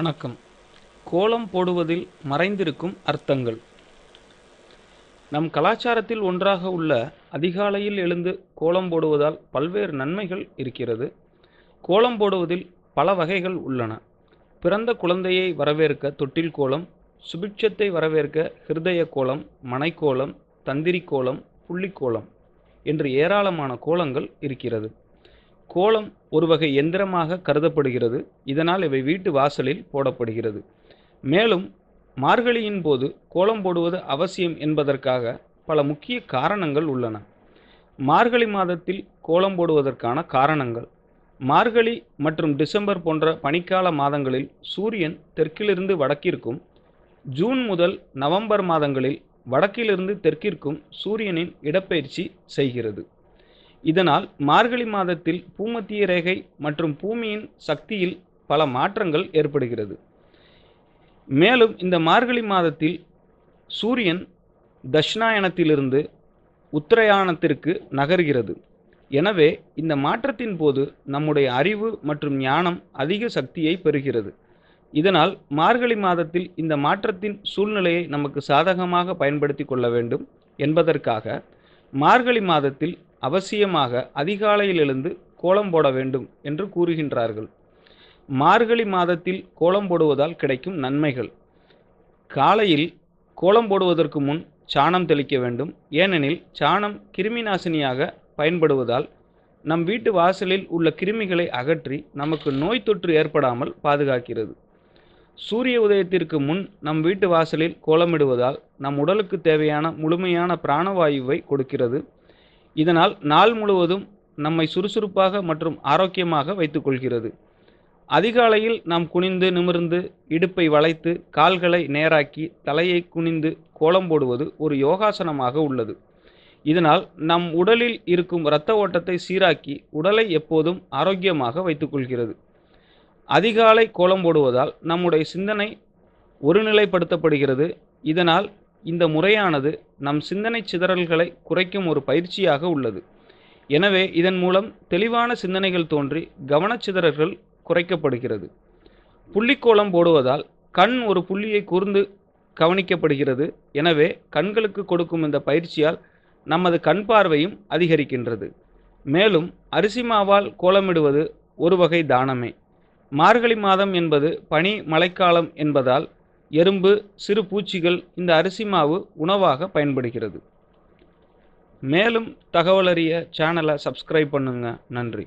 வணக்கம். கோலம் போடுவதில் மறைந்திருக்கும் அர்த்தங்கள். நம் கலாச்சாரத்தில் ஒன்றாக உள்ள அதிகாலையில் எழுந்து கோலம் போடுவதால் பல்வேறு நன்மைகள் இருக்கிறது. கோலம் போடுவதில் பல வகைகள் உள்ளன. பிறந்த குழந்தையை வரவேற்க தொட்டில் கோலம் சுபிட்சத்தை வரவேற்க ஹிருதய கோலம் மனைக்கோலம் தந்திரி கோலம் புள்ளிக்கோலம் என்று ஏராளமான கோலங்கள் இருக்கிறது. கோலம் ஒரு வகை எந்திரமாக கருதப்படுகிறது. இதனால் இவை வீட்டு வாசலில் போடப்படுகிறது. மேலும் மார்கழியின் போது கோலம் போடுவது அவசியம் என்பதற்காக பல முக்கிய காரணங்கள் உள்ளன. மார்கழி மாதத்தில் கோலம் போடுவதற்கான காரணங்கள். மார்கழி மற்றும் டிசம்பர் போன்ற பனிக்கால மாதங்களில் சூரியன் தெற்கிலிருந்து வடக்கிற்கும் ஜூன் முதல் நவம்பர் மாதங்களில் வடக்கிலிருந்து தெற்கிற்கும் சூரியனின் இடப்பெயர்ச்சி செய்கிறது. இதனால் மார்கழி மாதத்தில் பூமத்திய ரேகை மற்றும் பூமியின் சக்தியில் பல மாற்றங்கள் ஏற்படுகிறது. மேலும் இந்த மார்கழி மாதத்தில் சூரியன் தட்சிணாயனத்திலிருந்து உத்தரயானத்திற்கு நகர்கிறது. எனவே இந்த மாற்றத்தின் போது நம்முடைய அறிவு மற்றும் ஞானம் அதிக சக்தியை பெறுகிறது. இதனால் மார்கழி மாதத்தில் இந்த மாற்றத்தின் சூழ்நிலையை நமக்கு சாதகமாக பயன்படுத்தி கொள்ள வேண்டும் என்பதற்காக மார்கழி மாதத்தில் அவசியமாக அதிகாலையிலிருந்து கோலம் போட வேண்டும் என்று கூறுகின்றார்கள். மார்கழி மாதத்தில் கோலம் போடுவதால் கிடைக்கும் நன்மைகள். காலையில் கோலம் போடுவதற்கு முன் சாணம் தெளிக்க வேண்டும். ஏனெனில் சாணம் கிருமி நாசினியாக பயன்படுவதால் நம் வீட்டு வாசலில் உள்ள கிருமிகளை அகற்றி நமக்கு நோய் தொற்று ஏற்படாமல் பாதுகாக்கிறது. சூரிய உதயத்திற்கு முன் நம் வீட்டு வாசலில் கோலமிடுவதால் நம் உடலுக்கு தேவையான முழுமையான பிராணவாயுவை கொடுக்கிறது. இதனால் நாள் முழுவதும் நம்மை சுறுசுறுப்பாக மற்றும் ஆரோக்கியமாக வைத்துக்கொள்கிறது அதிகாலையில் நாம் குனிந்து நிமிர்ந்து இடுப்பை வளைத்து கால்களை நேராக்கி தலையை குனிந்து கோலம் போடுவது ஒரு யோகாசனமாக உள்ளது. இதனால் நம் உடலில் இருக்கும் இரத்த ஓட்டத்தை சீராக்கி உடலை எப்போதும் ஆரோக்கியமாக வைத்துக்கொள்கிறது அதிகாலை கோலம் போடுவதால் நம்முடைய சிந்தனை ஒருநிலைப்படுத்தப்படுகிறது. இதனால் இந்த முறையானது நம் சிந்தனை சிதறல்களை குறைக்கும் ஒரு பயிற்சியாக உள்ளது. எனவே இதன் மூலம் தெளிவான சிந்தனைகள் தோன்றி கவனச்சிதறல்கள் குறைக்கப்படுகிறது. புள்ளிக்கோளம் போடுவதால் கண் ஒரு புள்ளியை கூர்ந்து கவனிக்கப்படுகிறது. எனவே கண்களுக்கு கொடுக்கும் இந்த பயிற்சியால் நமது கண் பார்வையும் அதிகரிக்கின்றது. மேலும் அரிசி மாவால் கோலமிடுவது ஒரு வகை தானமே. மார்கழி மாதம் என்பது பனி மழைக்காலம் என்பதால் எறும்பு சிறு பூச்சிகள் இந்த அரிசி மாவு உணவாக பயன்படுகிறது. மேலும் தகவலறிய சேனலை சப்ஸ்கிரைப் பண்ணுங்கள் நன்றி.